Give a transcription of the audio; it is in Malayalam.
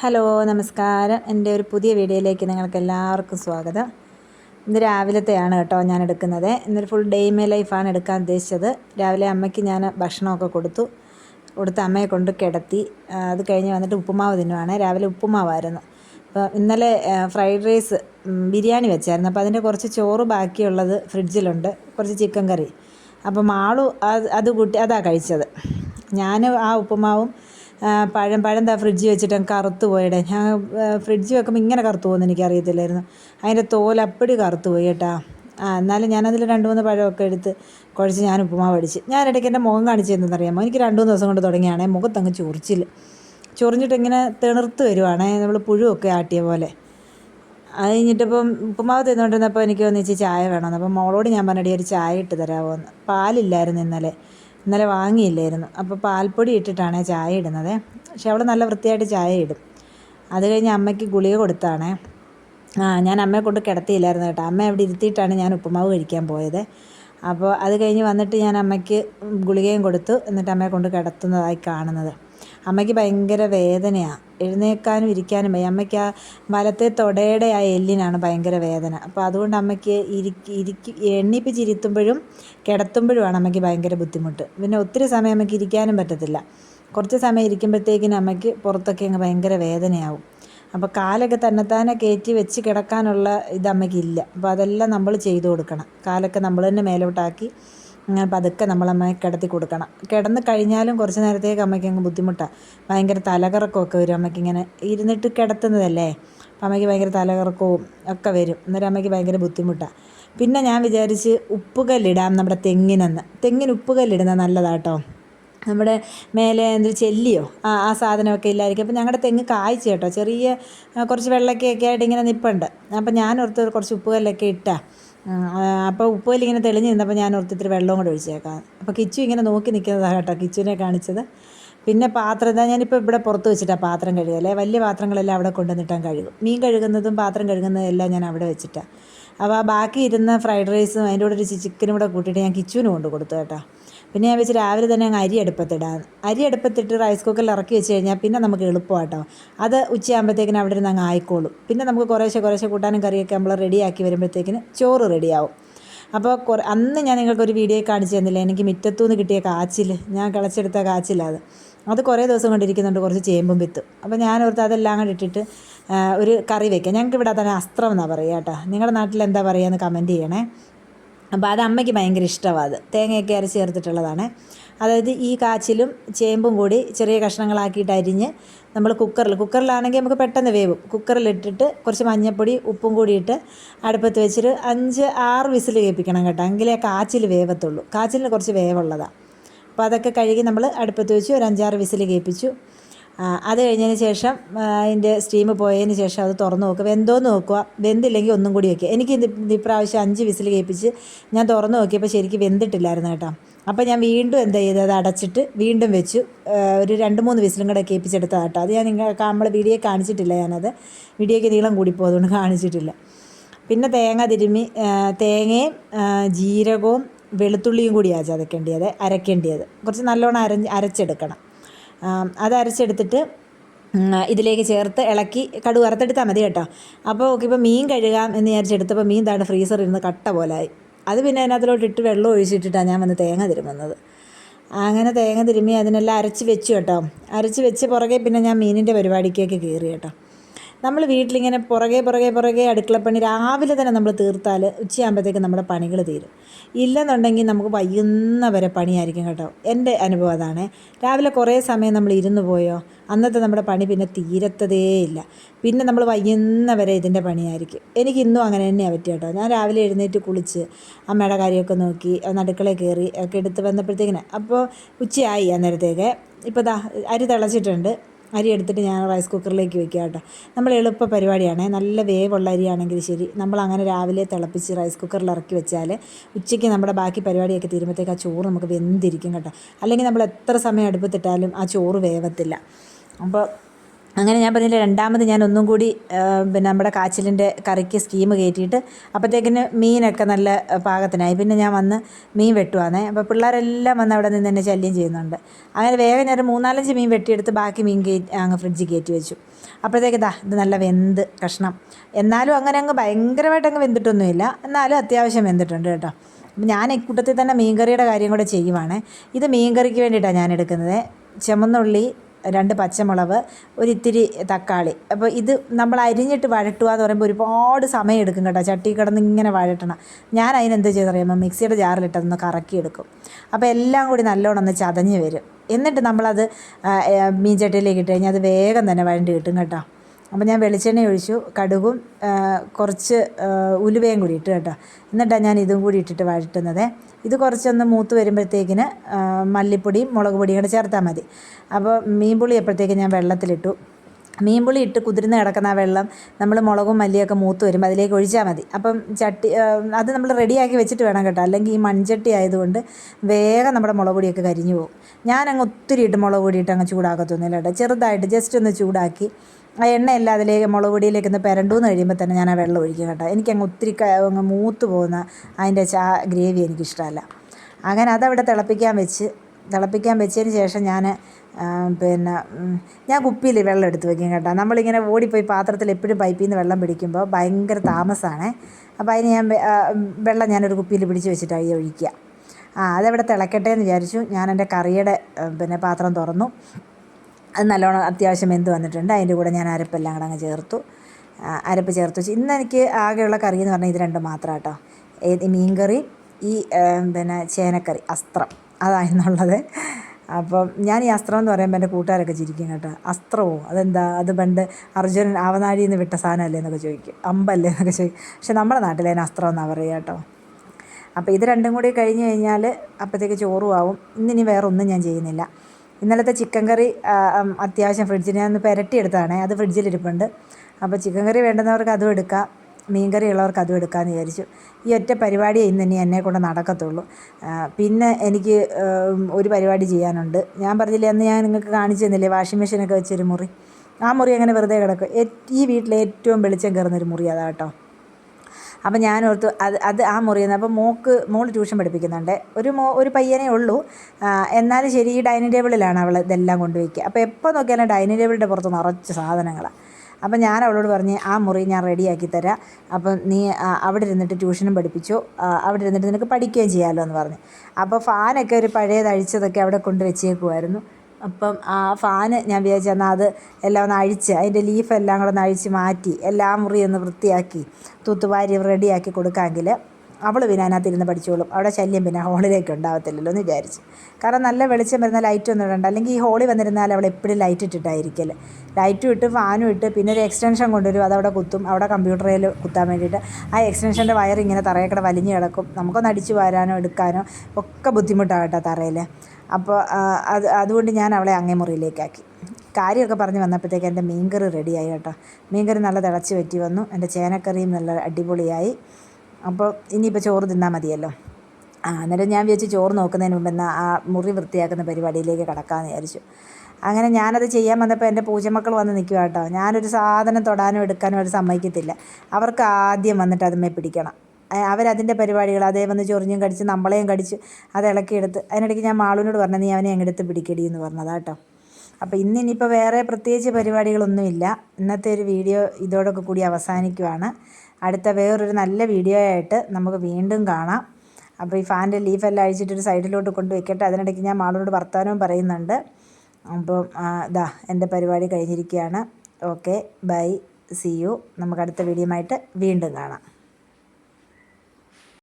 ഹലോ നമസ്കാരം. എന്റെ ഒരു പുതിയ വീഡിയോയിലേക്ക് നിങ്ങൾക്ക് എല്ലാവർക്കും സ്വാഗതം. ഇന്ന് രാവിലത്തെയാണ് കേട്ടോ ഞാൻ എടുക്കുന്നത്. ഇന്നൊരു ഫുൾ ഡേ മേ ലൈഫാണ് എടുക്കാൻ ഉദ്ദേശിച്ചത്. രാവിലെ അമ്മയ്ക്ക് ഞാൻ ഭക്ഷണമൊക്കെ കൊടുത്തു. കൊടുത്ത് അമ്മയെ കൊണ്ട് കിടത്തി. അത് കഴിഞ്ഞ് വന്നിട്ട് ഉപ്പുമാവ് തിന്നുവാണ്. രാവിലെ ഉപ്പുമാവായിരുന്നു. അപ്പോൾ ഇന്നലെ ഫ്രൈഡ് റൈസ് ബിരിയാണി വെച്ചായിരുന്നു. അപ്പോൾ അതിന്റെ കുറച്ച് ചോറ് ബാക്കിയുള്ളത് ഫ്രിഡ്ജിലുണ്ട്. കുറച്ച് ചിക്കൻ കറി അപ്പം മാളു അത് കൂട്ടി അതാണ് കഴിച്ചത്. ഞാൻ ആ ഉപ്പുമാവും പഴം പഴം എന്താ ഫ്രിഡ്ജിൽ വെച്ചിട്ട് കറുത്ത് പോയിടെ. ഞാൻ ഫ്രിഡ്ജ് വെക്കുമ്പോൾ ഇങ്ങനെ കറുത്ത് പോകുമെന്ന് എനിക്കറിയത്തില്ലായിരുന്നു. അതിന്റെ തോൽ അപ്പടി കറുത്ത് പോയി കേട്ടാ. ആ എന്നാലും ഞാനതിൽ രണ്ട് മൂന്ന് പഴമൊക്കെ എടുത്ത് കുഴച്ച് ഞാൻ ഉപ്പുമാവ് അടിച്ച്. ഞാൻ ഇടയ്ക്ക് എന്റെ മുഖം തന്നെന്നറിയാമോ എനിക്ക് രണ്ട് മൂന്ന് ദിവസം കൊണ്ട് തുടങ്ങിയാണേ മുഖത്തങ്ങ് ചൊറിച്ചിൽ ചൊറിഞ്ഞിട്ട് ഇങ്ങനെ തിണർത്ത് വരുവാണേ. നമ്മൾ പുഴുവൊക്കെ ആട്ടിയ പോലെ. അത് കഴിഞ്ഞിട്ടിപ്പം ഉപ്പുമാവ് തിന്നുകൊണ്ടിരുന്നപ്പോൾ എനിക്ക് തോന്നിച്ച് ചായ വേണമെന്ന് അപ്പം മോളോട് ഞാൻ പറഞ്ഞടി ഒരു ചായ ഇട്ട് തരാമോ എന്ന് പാലില്ലായിരുന്നു ഇന്നലെ. ഇന്നലെ വാങ്ങിയില്ലായിരുന്നു. അപ്പോൾ പാൽപ്പൊടി ഇട്ടിട്ടാണ് ചായ ഇടുന്നത്. പക്ഷെ അവൾ നല്ല വൃത്തിയായിട്ട് ചായ ഇടും. അത് കഴിഞ്ഞ് അമ്മയ്ക്ക് ഗുളിക കൊടുത്താണേ. ആ ഞാൻ അമ്മയെ കൊണ്ട് കിടത്തിയില്ലായിരുന്നു കേട്ടോ. അമ്മ അവിടെ ഇരുത്തിയിട്ടാണ് ഞാൻ ഉപ്പുമാവ് കഴിക്കാൻ പോയത്. അപ്പോൾ അത് കഴിഞ്ഞ് വന്നിട്ട് ഞാൻ അമ്മയ്ക്ക് ഗുളികയും കൊടുത്തു. എന്നിട്ട് അമ്മയെ കൊണ്ട് കിടത്തുന്നതായി കാണുന്നത്. അമ്മയ്ക്ക് ഭയങ്കര വേദനയാണ് എഴുന്നേക്കാനും ഇരിക്കാനും വയ്യ. അമ്മയ്ക്ക് ആ വലത്തെ തൊടയുടെ ആ എല്ലിനാണ് ഭയങ്കര വേദന. അപ്പോൾ അതുകൊണ്ട് അമ്മയ്ക്ക് ഇരിക്കി ഇരിക്കി എണ്ണിപ്പിച്ചിരുത്തുമ്പോഴും കിടത്തുമ്പോഴുമാണ് അമ്മയ്ക്ക് ഭയങ്കര ബുദ്ധിമുട്ട്. പിന്നെ ഒത്തിരി സമയം അമ്മയ്ക്ക് ഇരിക്കാനും പറ്റത്തില്ല. കുറച്ച് സമയം ഇരിക്കുമ്പോഴത്തേക്കിനും അമ്മയ്ക്ക് പുറത്തൊക്കെ അങ്ങ് ഭയങ്കര വേദനയാവും. അപ്പോൾ കാലൊക്കെ തന്നെത്താനെ കയറ്റി വെച്ച് കിടക്കാനുള്ള ഇത് അമ്മയ്ക്കില്ല അപ്പോൾ അതെല്ലാം നമ്മൾ ചെയ്തു കൊടുക്കണം. കാലൊക്കെ നമ്മൾ തന്നെ മേലോട്ടാക്കി പതുക്കെ നമ്മളമ്മയെ കിടത്തി കൊടുക്കണം. കിടന്ന് കഴിഞ്ഞാലും കുറച്ച് നേരത്തേക്ക് അമ്മയ്ക്ക് അങ്ങ് ബുദ്ധിമുട്ടാണ് ഭയങ്കര തലകറക്കമൊക്കെ വരും. അമ്മയ്ക്ക് ഇങ്ങനെ ഇരുന്നിട്ട് കിടത്തുന്നതല്ലേ? അപ്പം അമ്മയ്ക്ക് ഭയങ്കര തലകറക്കവും ഒക്കെ വരും. അന്നേരം അമ്മയ്ക്ക് ഭയങ്കര ബുദ്ധിമുട്ടാണ് പിന്നെ ഞാൻ വിചാരിച്ച് ഉപ്പുകല്ലിടാം നമ്മുടെ തെങ്ങിനെന്ന്. തെങ്ങിന് ഉപ്പുകല്ലിടുന്നത് നല്ലതാട്ടോ. നമ്മുടെ മേലെ എന്തൊരു ചെല്ലിയോ? ആ ആ സാധനമൊക്കെ ഇല്ലായിരിക്കും. അപ്പോൾ ഞങ്ങളുടെ തെങ്ങ് കായ്ച്ച കേട്ടോ. ചെറിയ കുറച്ച് വെള്ളക്കൊക്കെ ആയിട്ട് ഇങ്ങനെ നിൽപ്പുണ്ട് അപ്പോൾ ഞാൻ ഓർത്ത് കുറച്ച് ഉപ്പുകല്ലൊക്കെ ഇട്ടാ. അപ്പോൾ ഉപ്പുവല്ലി ഇങ്ങനെ തെളിഞ്ഞ് നിന്നപ്പോൾ ഞാൻ ഓർത്ത് ഇത്തിരി വെള്ളവും കൂടെ ഒഴിച്ചേക്കാം. അപ്പോൾ കിച്ചു ഇങ്ങനെ നോക്കി നിൽക്കുന്നതാണ് കേട്ടോ കിച്ചുവിനെ കാണിച്ചത്. പിന്നെ പാത്രം ഇതാ ഞാനിപ്പോൾ ഇവിടെ പുറത്ത് വെച്ചിട്ടാണ് പാത്രം കഴുകല്ലേ വലിയ പാത്രങ്ങളെല്ലാം അവിടെ കൊണ്ടുവന്നിട്ടാൻ കഴുകും മീൻ കഴുകുന്നതും പാത്രം കഴുകുന്നതും എല്ലാം ഞാൻ അവിടെ വെച്ചിട്ടാണ് അപ്പോൾ ആ ബാക്കി ഇരുന്ന ഫ്രൈഡ് റൈസും അതിന്റെ കൂടെ ഒരു ചിക്കനും കൂടെ കൂട്ടിയിട്ട് ഞാൻ കിച്ചുവിന് കൊണ്ട് കൊടുത്തു കേട്ടോ. പിന്നെ ഞാൻ വെച്ച് രാവിലെ തന്നെ അങ്ങ് അരി അടുപ്പത്തിടാം. അരി അടുപ്പത്തിട്ട് റൈസ് കുക്കറിൽ ഇറക്കി വെച്ച് കഴിഞ്ഞാൽ പിന്നെ നമുക്ക് എളുപ്പമാട്ടോ. അത് ഉച്ചയാകുമ്പോഴത്തേക്കിന് അവിടെ ഇരുന്ന് അങ്ങ് ആയിക്കോളും. പിന്നെ നമുക്ക് കുറേശ്ശെ കുറേശ്ശെ കൂട്ടാനും കറിയൊക്കെ നമ്മൾ റെഡിയാക്കി വരുമ്പോഴത്തേക്കിന് ചോറ് റെഡിയാവും അപ്പോൾ കുറേ അന്ന് ഞാൻ നിങ്ങൾക്കൊരു വീഡിയോ കാണിച്ചു തന്നില്ല? എനിക്ക് മുറ്റത്തു നിന്ന് കിട്ടിയ കാച്ചിൽ ഞാൻ കിളച്ചെടുത്ത കാച്ചിലത് അത്. കുറേ ദിവസം കൊണ്ടിരിക്കുന്നുണ്ട് കുറച്ച് ചേമ്പും വിത്തും. അപ്പോൾ ഞാൻ ഓർത്ത് അതെല്ലാം കൂടെ ഇട്ടിട്ട് ഒരു കറി വെക്കാം. ഞങ്ങൾക്ക് ഇവിടെ തന്നെ അസ്ത്രം എന്നാണ് പറയുക കേട്ടോ. നിങ്ങളുടെ നാട്ടിൽ എന്താ പറയുക എന്ന് കമന്റ് ചെയ്യണേ. അപ്പോൾ അത് അമ്മയ്ക്ക് ഭയങ്കര ഇഷ്ടമാണ് അത്. തേങ്ങയൊക്കെ അരച്ച് ചേർത്തിട്ടുള്ളതാണ്. അതായത് ഈ കാച്ചിലും ചേമ്പും കൂടി ചെറിയ കഷ്ണങ്ങളാക്കിയിട്ട് അരിഞ്ഞ് നമ്മൾ കുക്കറിൽ കുക്കറിലാണെങ്കിൽ നമുക്ക് പെട്ടെന്ന് വേവും. കുക്കറിലിട്ടിട്ട് കുറച്ച് മഞ്ഞൾപ്പൊടി ഉപ്പും കൂടി ഇട്ട് അടുപ്പത്ത് വെച്ചിട്ട് അഞ്ച് ആറ് വിസിൽ കേൾപ്പിക്കണം കേട്ടോ. എങ്കിലേ കാച്ചിൽ വേവത്തുള്ളൂ. കാച്ചിലിന് കുറച്ച് വേവുള്ളതാണ് അപ്പോൾ അതൊക്കെ കഴുകി നമ്മൾ അടുപ്പത്ത് വെച്ച് ഒരു അഞ്ചാറ് വിസിൽ കേൾപ്പിച്ചു. അത് കഴിഞ്ഞതിന് ശേഷം അതിന്റെ സ്റ്റീം പോയതിന് ശേഷം അത് തുറന്ന് നോക്കുക. വെന്തോന്ന് നോക്കുക. വെന്തില്ലെങ്കിൽ ഒന്നും കൂടി വയ്ക്കുക എനിക്ക് ഇപ്രാവശ്യം അഞ്ച് വിസിൽ കേൾപ്പിച്ച് ഞാൻ തുറന്ന് നോക്കിയപ്പോൾ ശരിക്കും വെന്തിട്ടില്ലായിരുന്നു കേട്ടോ. അപ്പോൾ ഞാൻ വീണ്ടും എന്താ ചെയ്തത് അത് അടച്ചിട്ട് വീണ്ടും വെച്ചു. ഒരു രണ്ട് മൂന്ന് വിസിലും കൂടെ കേൾപ്പിച്ചെടുത്തതാണ് കേട്ടോ. അത് ഞാൻ നിങ്ങൾ നമ്മൾ വീഡിയോ കാണിച്ചിട്ടില്ല ഞാനത്. വീഡിയോയ്ക്ക് നീളം കൂടി അതുകൊണ്ട് കാണിച്ചിട്ടില്ല. പിന്നെ തേങ്ങ തിരുമ്മി തേങ്ങയും ജീരകവും വെളുത്തുള്ളിയും കൂടിയാണ് ചതക്കേണ്ടിയത് അരക്കേണ്ടിയത്. കുറച്ച് നല്ലോണം അരഞ്ഞ് അരച്ചെടുക്കണം. ആ, അത് അരച്ചെടുത്തിട്ട് ഇതിലേക്ക് ചേർത്ത് ഇളക്കി കടു വറുത്തെടുത്താൽ മതി കേട്ടോ. അപ്പോൾ ഓക്കെ ഇപ്പോൾ മീൻ കഴുകാം എന്ന് വിചാരിച്ചെടുത്തപ്പോൾ മീൻ താണ് ഫ്രീസറിൽ ഇരുന്ന് കട്ട പോലായി അത് പിന്നെ അതിനകത്തിലോട്ട് ഇട്ട് വെള്ളം ഒഴിച്ചിട്ടിട്ടാണ് ഞാൻ വന്ന് തേങ്ങ തിരുമുന്നത്. അങ്ങനെ തേങ്ങ തിരുമ്മി അതിനെല്ലാം അരച്ച് വെച്ചു കേട്ടോ. അരച്ച് വെച്ച് പുറകെ പിന്നെ ഞാൻ മീനിന്റെ പരിപാടിക്കൊക്കെ കയറി കേട്ടോ. നമ്മൾ വീട്ടിലിങ്ങനെ പുറകെ പുറകെ പുറകെ അടുക്കളപ്പണി രാവിലെ തന്നെ നമ്മൾ തീർത്താൽ ഉച്ചയാകുമ്പോഴത്തേക്ക് നമ്മുടെ പണികൾ തീരും. ഇല്ലെന്നുണ്ടെങ്കിൽ നമുക്ക് വൈകുന്നവരെ പണിയായിരിക്കും കേട്ടോ. എന്റെ അനുഭവം അതാണ്. രാവിലെ കുറേ സമയം നമ്മൾ ഇരുന്ന് പോയോ? അന്നത്തെ നമ്മുടെ പണി പിന്നെ തീരത്തതേ ഇല്ല. പിന്നെ നമ്മൾ വൈകുന്നവരെ ഇതിന്റെ പണിയായിരിക്കും. എനിക്ക് ഇന്നും അങ്ങനെ തന്നെയാണ് പറ്റിയ കേട്ടോ. ഞാൻ രാവിലെ എഴുന്നേറ്റ് കുളിച്ച് അമ്മയുടെ കാര്യമൊക്കെ നോക്കി നടുക്കളെ കയറി ഒക്കെ എടുത്ത് വന്നപ്പോഴത്തേക്കിന് അപ്പോൾ ഉച്ചയായി അന്നേരത്തേക്ക് ഇപ്പോൾ ദാ അരി തിളച്ചിട്ടുണ്ട്. അരി എടുത്തിട്ട് ഞാൻ റൈസ് കുക്കറിലേക്ക് വെക്കുക കേട്ടോ. നമ്മൾ എളുപ്പ പരിപാടിയാണ്. നല്ല വേവുള്ള അരിയാണെങ്കിൽ ശരി. നമ്മൾ അങ്ങനെ രാവിലെ തിളപ്പിച്ച് റൈസ് കുക്കറിൽ ഇറക്കി വെച്ചാൽ ഉച്ചയ്ക്ക് നമ്മുടെ ബാക്കി പരിപാടിയൊക്കെ തീരുമ്പോഴത്തേക്ക് ആ ചോറ് നമുക്ക് വെന്തിരിക്കും കേട്ടോ. അല്ലെങ്കിൽ നമ്മൾ എത്ര സമയം അടുപ്പത്തിട്ടാലും ആ ചോറ് വേവത്തില്ല. അപ്പോൾ അങ്ങനെ ഞാൻ പറഞ്ഞില്ല രണ്ടാമത് ഞാൻ ഒന്നും കൂടി പിന്നെ നമ്മുടെ കാച്ചിലിന്റെ കറിക്ക് സ്കീം കയറ്റിയിട്ട് അപ്പോഴത്തേക്കിന് മീനൊക്കെ നല്ല പാകത്തിനായി. പിന്നെ ഞാൻ വന്ന് മീൻ വെട്ടുവാന്നേ. അപ്പോൾ പിള്ളേരെല്ലാം വന്ന് അവിടെ നിന്ന് തന്നെ ശല്യം ചെയ്യുന്നുണ്ട്. അങ്ങനെ വേഗം ഞാൻ മൂന്നാലഞ്ച് മീൻ വെട്ടിയെടുത്ത് ബാക്കി മീൻ കയറ്റി അങ്ങ് ഫ്രിഡ്ജിൽ കയറ്റി വെച്ചു. അപ്പോഴത്തേക്ക് ഇതാ ഇത് നല്ല വെന്ത് കഷ്ണം. എന്നാലും അങ്ങനെ അങ്ങ് ഭയങ്കരമായിട്ട് അങ്ങ് വെന്തിട്ടൊന്നുമില്ല. എന്നാലും അത്യാവശ്യം വെന്തിട്ടുണ്ട് കേട്ടോ. ഞാൻ ഇക്കൂട്ടത്തിൽ തന്നെ മീൻകറിയുടെ കാര്യം കൂടെ ചെയ്യുവാണ്. ഇത് മീൻകറിക്ക് വേണ്ടിയിട്ടാണ് ഞാൻ എടുക്കുന്നത്. ചുമന്നുള്ളി രണ്ട് പച്ചമുളക് ഒരിത്തിരി തക്കാളി. അപ്പോൾ ഇത് നമ്മൾ അരിഞ്ഞിട്ട് വഴട്ടുക എന്ന് പറയുമ്പോൾ ഒരുപാട് സമയം എടുക്കും കേട്ടോ. ചട്ടി കിടന്ന് ഇങ്ങനെ വഴട്ടണം. ഞാൻ അതിനെന്ത് ചെയ്തറിയാമോ മിക്സിയുടെ ജാറിലിട്ടതൊന്ന് കറക്കിയെടുക്കും അപ്പോൾ എല്ലാം കൂടി നല്ലോണം ഒന്ന് ചതഞ്ഞ് വരും. എന്നിട്ട് നമ്മളത് മീൻ ചട്ടിയിലേക്ക് ഇട്ട് കഴിഞ്ഞാൽ അത് വേഗം തന്നെ വഴണ്ടി കിട്ടും കേട്ടോ. അപ്പോൾ ഞാൻ വെളിച്ചെണ്ണ ഒഴിച്ചു കടുകും കുറച്ച് ഉലുവയും കൂടി ഇട്ട് കേട്ടോ. എന്നിട്ടാണ് ഞാൻ ഇതും കൂടി ഇട്ടിട്ട് വഴറ്റുന്നത്. ഇത് കുറച്ചൊന്ന് മൂത്ത് വരുമ്പോഴത്തേക്കിന് മല്ലിപ്പൊടിയും മുളക് പൊടിയും കൂടെ ചേർത്താൽ മതി. അപ്പോൾ മീൻപുളി എപ്പോഴത്തേക്ക് ഞാൻ വെള്ളത്തിലിട്ടു. മീൻപുളി ഇട്ട് കുതിർന്ന് കിടക്കുന്ന ആ വെള്ളം നമ്മൾ മുളകും മല്ലിയൊക്കെ മൂത്ത് വരുമ്പോൾ അതിലേക്ക് ഒഴിച്ചാൽ മതി. അപ്പം ചട്ടി അത് നമ്മൾ റെഡിയാക്കി വെച്ചിട്ട് വേണം കേട്ടോ. അല്ലെങ്കിൽ ഈ മൺചട്ടി ആയതുകൊണ്ട് വേഗം നമ്മുടെ മുളക് പൊടിയൊക്കെ കരിഞ്ഞു പോകും. ഞാനങ്ങ് ഒത്തിരി ഇട്ട് മുളക് പൊടി ഇട്ട് അങ്ങ് ചൂടാക്കത്തൊന്നുമില്ല കേട്ടോ. ചെറുതായിട്ട് ജസ്റ്റ് ഒന്ന് ചൂടാക്കി ആ അതിലേക്ക് മുളക് പൊടിയിലേക്ക് ഒന്ന് പെരണ്ടൂന്ന് കഴിയുമ്പോൾ തന്നെ ഞാൻ ആ വെള്ളം ഒഴിക്കും കേട്ടോ. എനിക്കങ്ങ് ഒത്തിരി അങ്ങ് മൂത്ത് പോകുന്ന അതിന്റെ ചാ ഗ്രേവി എനിക്കിഷ്ടമല്ല. അങ്ങനെ അതവിടെ തിളപ്പിക്കാൻ വെച്ച് തിളപ്പിക്കാൻ വെച്ചതിന് ശേഷം ഞാൻ പിന്നെ ഞാൻ കുപ്പിയിൽ വെള്ളം എടുത്ത് വെക്കും കേട്ടോ. നമ്മളിങ്ങനെ ഓടിപ്പോയി പാത്രത്തിൽ എപ്പോഴും പൈപ്പിൽ നിന്ന് വെള്ളം പിടിക്കുമ്പോൾ ഭയങ്കര താമസമാണ് അപ്പോൾ അതിന് ഞാൻ വെള്ളം ഞാനൊരു കുപ്പിയിൽ പിടിച്ച് വെച്ചിട്ടാണ് ഒഴിക്കുക. ആ അതവിടെ തിളക്കട്ടെ എന്ന് വിചാരിച്ചു. ഞാൻ എന്റെ കറിയുടെ പിന്നെ പാത്രം തുറന്നു. അത് നല്ലോണം അത്യാവശ്യം വെന്ത് വന്നിട്ടുണ്ട്. അതിന്റെ കൂടെ ഞാൻ അരപ്പെല്ലാം കൂടെ അങ്ങ് ചേർത്തു. അരപ്പ് ചേർത്ത് വെച്ച്. ഇന്ന് എനിക്ക് ആകെയുള്ള കറി എന്ന് പറഞ്ഞാൽ ഇത് രണ്ടും മാത്രം കേട്ടോ. മീൻ കറി ഈ പിന്നെ ചേനക്കറി അസ്ത്രം. അതായിരുന്നുള്ളത് അപ്പം ഞാൻ ഈ അസ്ത്രം എന്ന് പറയുമ്പോൾ എന്റെ കൂട്ടുകാരൊക്കെ ചിരിക്കും കേട്ടോ. അസ്ത്രമോ? അതെന്താ? അത് പണ്ട് അർജുനൻ ആവനാഴിയിൽ നിന്ന് വിട്ട സാധനമല്ലേ എന്നൊക്കെ ചോദിക്കും. അമ്പല്ലേ എന്നൊക്കെ ചോദിക്കും. പക്ഷെ നമ്മുടെ നാട്ടിലെ അതിന് അസ്ത്രം എന്നാണ് പറയുക കേട്ടോ. അപ്പോൾ ഇത് രണ്ടും കൂടി കഴിഞ്ഞ് കഴിഞ്ഞാൽ അപ്പോഴത്തേക്ക് ചോറും ആവും. ഇന്നിനി വേറൊന്നും ഞാൻ ചെയ്യുന്നില്ല. ഇന്നലത്തെ ചിക്കൻ കറി അത്യാവശ്യം ഫ്രിഡ്ജിൽ ഞാൻ ഒന്ന് പുരട്ടിയെടുത്തതാണ് അത് ഫ്രിഡ്ജിലിരിപ്പുണ്ട് അപ്പോൾ ചിക്കൻ കറി വേണ്ടുന്നവർക്ക് അതും എടുക്കാം. മീൻ കറി ഉള്ളവർക്ക് അതും എടുക്കാമെന്ന് വിചാരിച്ചു. ഈ ഒറ്റ പരിപാടി ഇന്ന് ഇനി എന്നെ കൊണ്ട് നടക്കത്തുള്ളൂ. പിന്നെ എനിക്ക് ഒരു പരിപാടി ചെയ്യാനുണ്ട്. ഞാൻ പറഞ്ഞില്ലേ അന്ന് ഞാൻ നിങ്ങൾക്ക് കാണിച്ചു തന്നില്ലേ വാഷിംഗ് മെഷീനൊക്കെ വെച്ചൊരു മുറി. ആ മുറി അങ്ങനെ വെറുതെ കിടക്കും. ഈ വീട്ടിലെ ഏറ്റവും വെളിച്ചം കയറുന്നൊരു മുറി അതാട്ടോ അപ്പം ഞാൻ ഓർത്തു അത് അത് ആ മുറിയിൽ നിന്ന് അപ്പോൾ മോക്ക് മോൾ ട്യൂഷൻ പഠിപ്പിക്കുന്നുണ്ട്. ഒരു മോ ഒരു പയ്യനെ ഉള്ളൂ. എന്നാലും ശരി ഈ ഡൈനിങ് ടേബിളിലാണ് അവൾ ഇതെല്ലാം കൊണ്ടുവയ്ക്കുക അപ്പോൾ എപ്പോൾ നോക്കിയാലും ഡൈനിങ് ടേബിളിന്റെ പുറത്ത് നിറച്ച് സാധനങ്ങളാണ് അപ്പം ഞാൻ അവളോട് പറഞ്ഞ് ആ മുറി ഞാൻ റെഡിയാക്കി തരാം. അപ്പം നീ അവിടെ ഇരുന്നിട്ട് ട്യൂഷനും പഠിപ്പിച്ചു. അവിടെ ഇരുന്നിട്ട് നിനക്ക് പഠിക്കുകയും ചെയ്യാമല്ലോ എന്ന് പറഞ്ഞു. അപ്പോൾ ഫാനൊക്കെ ഒരു പഴയത് അഴിച്ചതൊക്കെ അവിടെ കൊണ്ട് വെച്ചേക്കുമായിരുന്നു അപ്പം ആ ഫാന് ഞാൻ വിചാരിച്ചു എന്നാൽ അത് എല്ലാം ഒന്ന് അഴിച്ച് അതിന്റെ ലീഫെല്ലാം കൂടെ ഒന്ന് അഴിച്ച് മാറ്റി എല്ലാ മുറി ഒന്ന് വൃത്തിയാക്കി തൂത്തുവാരി റെഡിയാക്കി കൊടുക്കാമെങ്കിൽ അവൾ പിന്നെ അതിനകത്തിരുന്ന് പഠിച്ചോളും. അവിടെ ശല്യം പിന്നെ ഹോളിലേക്ക് ഉണ്ടാകത്തില്ലല്ലോ എന്ന് വിചാരിച്ച്. കാരണം നല്ല വെളിച്ചം വരുന്ന ലൈറ്റ് ഒന്നും ഇടണ്ട. അല്ലെങ്കിൽ ഈ ഹോളി വന്നിരുന്നാൽ അവൾ എപ്പോഴും ലൈറ്റ് ഇട്ടിട്ടായിരിക്കൽ ലൈറ്റും ഇട്ട് ഫാനും ഇട്ട് പിന്നെ ഒരു എക്സ്റ്റൻഷൻ കൊണ്ടുവരും. അതവിടെ കുത്തും. അവിടെ കമ്പ്യൂട്ടറിൽ കുത്താൻ വേണ്ടിയിട്ട് ആ എക്സ്റ്റൻഷന്റെ വയർ ഇങ്ങനെ തറയക്കടെ വലിഞ്ഞ് കിടക്കും. നമുക്കൊന്ന് അടിച്ചു വാരാനോ എടുക്കാനോ ഒക്കെ ബുദ്ധിമുട്ടാകട്ടെ തറയിൽ. അപ്പോൾ അത് അതുകൊണ്ട് ഞാൻ അവളെ അങ്ങേ മുറിയിലേക്കാക്കി. കാര്യമൊക്കെ പറഞ്ഞ് വന്നപ്പോഴത്തേക്ക് എന്റെ മീൻകറി റെഡിയായി കേട്ടോ. മീൻകറി നല്ല തിളച്ച് പറ്റി വന്നു. എന്റെ ചേനക്കറിയും നല്ല അടിപൊളിയായി. അപ്പോൾ ഇനിയിപ്പോൾ ചോറ് തിന്നാൽ മതിയല്ലോ. ആ അന്നേരം ഞാൻ വിചാരിച്ച് ചോറ് നോക്കുന്നതിന് മുമ്പ് എന്നാൽ ആ മുറി വൃത്തിയാക്കുന്ന പരിപാടിയിലേക്ക് കടക്കാമെന്ന് വിചാരിച്ചു. അങ്ങനെ ഞാനത് ചെയ്യാൻ വന്നപ്പോൾ എന്റെ പൂജമക്കൾ വന്ന് നിൽക്കുക കേട്ടോ. ഞാനൊരു സാധനം തൊടാനോ എടുക്കാനോ അവർ സമ്മതിക്കത്തില്ല. അവർക്ക് ആദ്യം വന്നിട്ട് അതുമേ പിടിക്കണം. അവരതിന്റെ പരിപാടികൾ അതേ വന്ന് ചൊറിഞ്ഞും കടിച്ച് നമ്മളെയും കടിച്ച് അത് ഇളക്കിയെടുത്ത് അതിനിടയ്ക്ക് ഞാൻ മാളുവിനോട് പറഞ്ഞു നീ അവനെ അങ്ങെടുത്ത് പിടിക്കടി എന്ന് പറഞ്ഞതാ കേട്ടോ അപ്പോൾ ഇന്ന് ഇനിയിപ്പോൾ വേറെ പ്രത്യേകിച്ച് പരിപാടികളൊന്നുമില്ല. ഇന്നത്തെ ഒരു വീഡിയോ ഇതോടൊക്കെ കൂടി അവസാനിക്കുവാണ്. അടുത്ത വേറൊരു നല്ല വീഡിയോ ആയിട്ട് നമുക്ക് വീണ്ടും കാണാം. അപ്പോൾ ഈ ഫാന്റെ ലീഫെല്ലാം അഴിച്ചിട്ടൊരു സൈഡിലോട്ട് കൊണ്ട് വെക്കട്ടെ. അതിനിടയ്ക്ക് ഞാൻ മാളോട് വർത്തമാനവും പറയുന്നുണ്ട്. അപ്പോൾ ഇതാ എന്റെ പരിപാടി കഴിഞ്ഞിരിക്കുകയാണ്. Okay bye see you. നമുക്ക് അടുത്ത വീഡിയോ വീണ്ടും കാണാം.